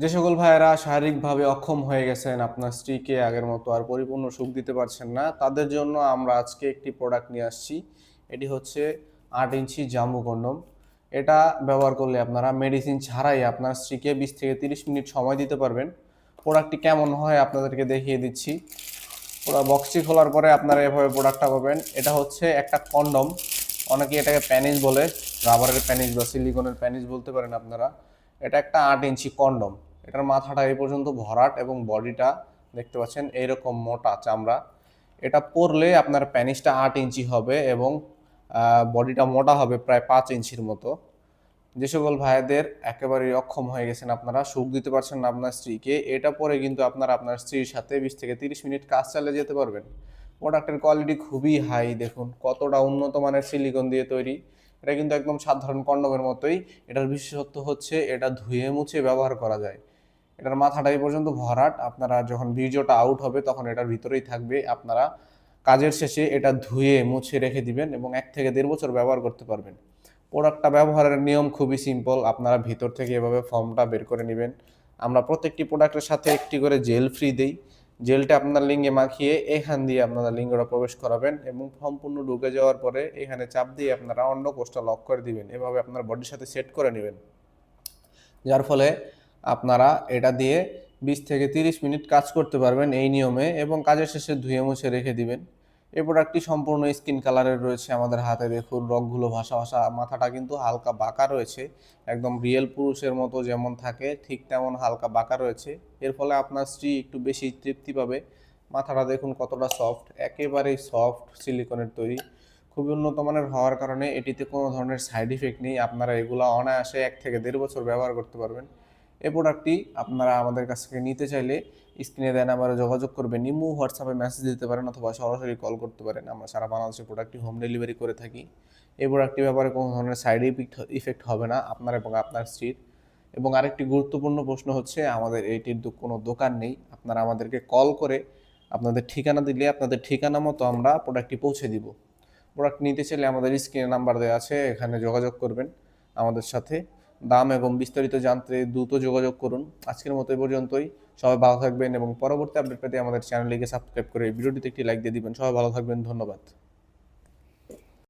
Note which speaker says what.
Speaker 1: যে সকল ভাইয়েরা শারীরিকভাবে অক্ষম হয়ে গেছেন, আপনার স্ত্রীকে আগের মতো আর পরিপূর্ণ সুখ দিতে পারছেন না, তাদের জন্য আমরা আজকে একটি প্রোডাক্ট নিয়ে আসছি। এটি হচ্ছে আট ইঞ্চি জাম্বু কন্ডম। এটা ব্যবহার করলে আপনারা মেডিসিন ছাড়াই আপনার স্ত্রীকে বিশ থেকে তিরিশ মিনিট সময় দিতে পারবেন। প্রোডাক্টটি কেমন হয় আপনাদেরকে দেখিয়ে দিচ্ছি। পুরো বক্সটি খোলার পরে আপনারা এভাবে প্রোডাক্টটা পাবেন। এটা হচ্ছে একটা কন্ডম। অনেকে এটাকে প্যানিস বলে, রাবারের প্যানিস বা সিলিকনের প্যানিস বলতে পারেন আপনারা। এটা একটা আট ইঞ্চি কন্ডম। এটার মাথাটা এই পর্যন্ত ভরাট এবং বডিটা দেখতে পাচ্ছেন এইরকম মোটা চামড়া। এটা পরলে আপনার প্যানিসটা আট ইঞ্চি হবে এবং বডিটা মোটা হবে প্রায় পাঁচ ইঞ্চির মতো। যে সকল ভাইদের একেবারেই অক্ষম হয়ে গেছেন আপনারা, সুখ দিতে পারছেন না আপনার স্ত্রীকে, এটা পরে কিন্তু আপনারা আপনার স্ত্রীর সাথে বিশ থেকে তিরিশ মিনিট কাজ চালিয়ে যেতে পারবেন। প্রোডাক্টের কোয়ালিটি খুবই হাই, দেখুন কতটা উন্নত মানের সিলিকন দিয়ে তৈরি। এটা কিন্তু একদম সাধারণ কন্ডমের মতোই। এটার বিশেষত্ব হচ্ছে এটা ধুয়ে মুছে ব্যবহার করা যায়। এটার মাথাটা এই পর্যন্ত ভরাট। আপনারা যখন বীর্যটা আউট হবে, তখন এটার ভিতরেই থাকবে। আপনারা কাজের শেষে এটা ধুয়ে, মুছে রেখে দিবেন এবং এক থেকে দেড় বছর ব্যবহার করতে পারবেন। প্রোডাক্টটা ব্যবহারের নিয়ম খুবই সিম্পল আপনারা ভিতর থেকে এভাবে ফর্মটা বের করে নেবেন। আমরা প্রত্যেকটি প্রোডাক্টের সাথে একটি করে জেল ফ্রি দেই। জেলটা আপনার লিঙ্গে মাখিয়ে এখান দিয়ে আপনারা লিঙ্গটা প্রবেশ করাবেন এবং সম্পূর্ণ ঢুকে যাওয়ার পরে এখানে চাপ দিয়ে আপনারা অন্য কোষটা লক করে দিবেন। এভাবে আপনার বডির সাথে সেট করে নেবেন। যার ফলে আপনারা এটা দিয়ে বিশ থেকে তিরিশ মিনিট কাজ করতে পারবেন এই নিয়মে এবং কাজের শেষে ধুয়ে মুছে রেখে দিবেন। এই প্রোডাক্টটি সম্পূর্ণ স্কিন কালারের রয়েছে আমাদের হাতে দেখুন রগগুলো ভাসা ভাসা, মাথাটা কিন্তু হালকা বাঁকা রয়েছে, একদম রিয়েল পুরুষের মতো যেমন থাকে, ঠিক তেমন হালকা বাঁকা রয়েছে। এর ফলে আপনার স্ত্রী একটু বেশি তৃপ্তি পাবে। মাথাটা দেখুন কতটা সফট একেবারেই সফট সিলিকনের তৈরি। খুবই উন্নত মানের হওয়ার কারণে এটিতে কোনো ধরনের সাইড ইফেক্ট নেই, আপনারা এগুলো অনায়াসে এক থেকে দেড় বছর ব্যবহার করতে পারবেন। এই প্রোডাক্টটি আপনারা আমাদের কাছ থেকে নিতে চাইলে স্ক্রিনে দেন নাম্বারে যোগাযোগ করবেন। ইমো হোয়াটসঅ্যাপে মেসেজ দিতে পারেন অথবা সরাসরি কল করতে পারেন। আমরা সারা বাংলাদেশে প্রোডাক্টটি হোম ডেলিভারি করে থাকি। এই প্রোডাক্টটি ব্যাপারে কোনো ধরনের সাইড ইফেক্ট ইফেক্ট হবে না আপনার এবং আপনার স্ত্রীর। এবং আরেকটি গুরুত্বপূর্ণ প্রশ্ন হচ্ছে, আমাদের এইটির কোনো দোকান নেই। আপনারা আমাদেরকে কল করে আপনাদের ঠিকানা দিলে আপনাদের ঠিকানা মতো আমরা প্রোডাক্টটি পৌঁছে দিব। প্রোডাক্ট নিতে চাইলে আমাদের স্ক্রিনে নাম্বার দেওয়া আছে, এখানে যোগাযোগ করবেন আমাদের সাথে। দাম এবং বিস্তারিত জানতে দ্রুত যোগাযোগ করুন। আজকের মতো পর্যন্তই। সবাই ভালো থাকবেন এবং পরবর্তী আপডেট পেতে আমাদের চ্যানেলটিকে সাবস্ক্রাইব করে ভিডিওটিতে একটি লাইক দিয়ে দিবেন। সবাই ভালো থাকবেন। ধন্যবাদ।